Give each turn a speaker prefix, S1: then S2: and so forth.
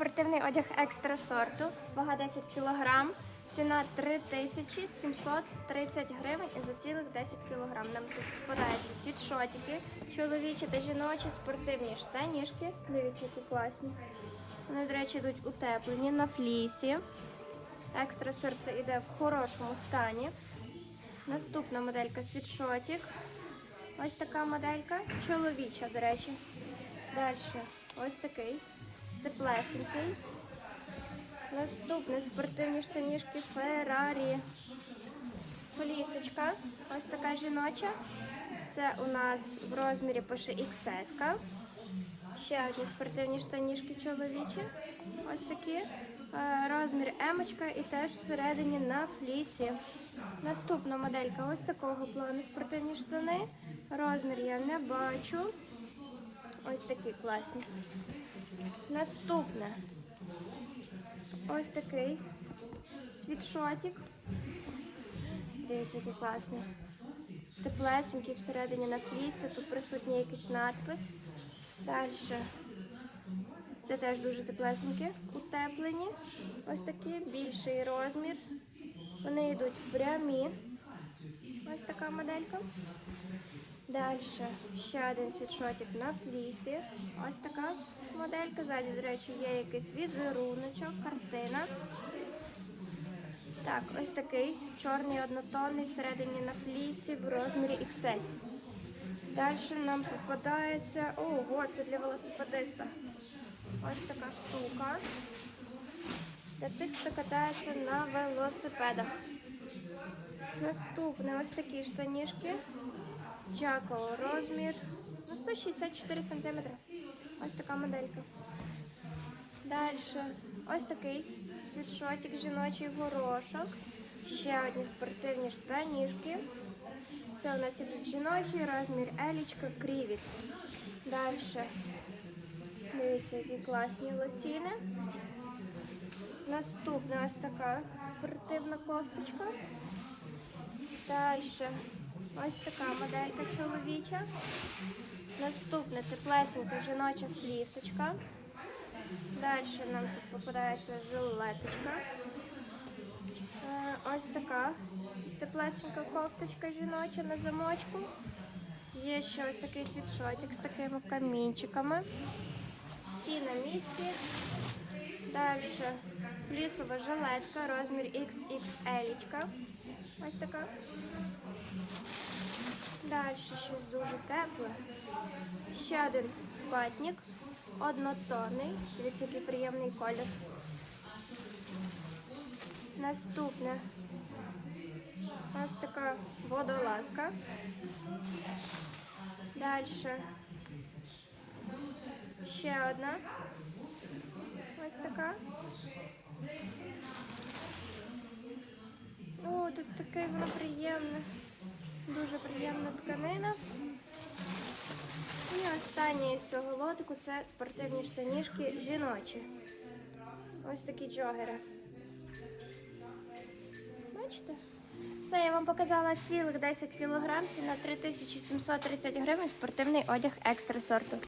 S1: спортивний одяг екстра сорту, вага 10 кг, ціна 3730 гривень і за цілих 10 кг. Нам тут попадаються світшотики, чоловічі та жіночі, спортивні штанішки. Дивіться, які класні. Вони, до речі, йдуть утеплені на флісі. Екстра сорт це йде в хорошому стані. Наступна моделька світшотик. Ось така моделька. Чоловіча, до речі. Далі ось такий. Теплесенький. Наступні спортивні штанішки Ferrari. Флісочка. Ось така жіноча. Це у нас в розмірі пише XS. Ще одні спортивні штанішки чоловічі. Ось такі. Е, Розмір емочка і теж всередині на флісі. Наступна моделька ось такого плану спортивні штани. Розмір я не бачу. Ось такі класні. Наступне. Ось такий світшотик. Дивіться, який класний. Теплесенький всередині на флісі. Тут присутній якийсь надпис. Далі. Це теж дуже теплесенькі, утеплені. Ось такі більший розмір. Вони йдуть прямі. Ось така моделька. Далі ще один світшотик на флісі. Ось така моделька. Ззаді, до речі, є якийсь візеруночок, картина. Так, ось такий чорний однотонний всередині на флісі в розмірі XL. Далі нам попадається. Ого, це для велосипедиста. Ось така штука. Для тих, хто катається на велосипедах. Наступне ось такі штанішки. Джако розмір ну, 164 см. Ось така моделька. Далі ось такий світшотик жіночий горошок. Ще одні спортивні штанішки. Це у нас ідуть жіночий розмір елічка крівіт. Далі. Дивіться, які класні лосіни. Наступна ось така спортивна кофточка. Далі ось така моделька чоловіча. Наступна теплесенька жіноча флісочка. Далі нам тут попадається жилеточка. Е, Ось така теплесенька кофточка жіноча на замочку. Є ще ось такий світшотик з такими камінчиками. Всі на місці. Далі флісова жилетка, розмір XXL. Ось така. Далі щось дуже тепле. Ще один ватник, однотонний. Дивіться, який приємний колір. Наступне. Ось така водолазка. Далі. Ще одна. Така. О, тут таке воно приємне. Дуже приємна тканина. І останнє із цього лотику це спортивні штанішки жіночі. Ось такі джогери. Бачите? Все, я вам показала цілих 10 кг, ціна 3730 гривень, спортивний одяг екстра сорту.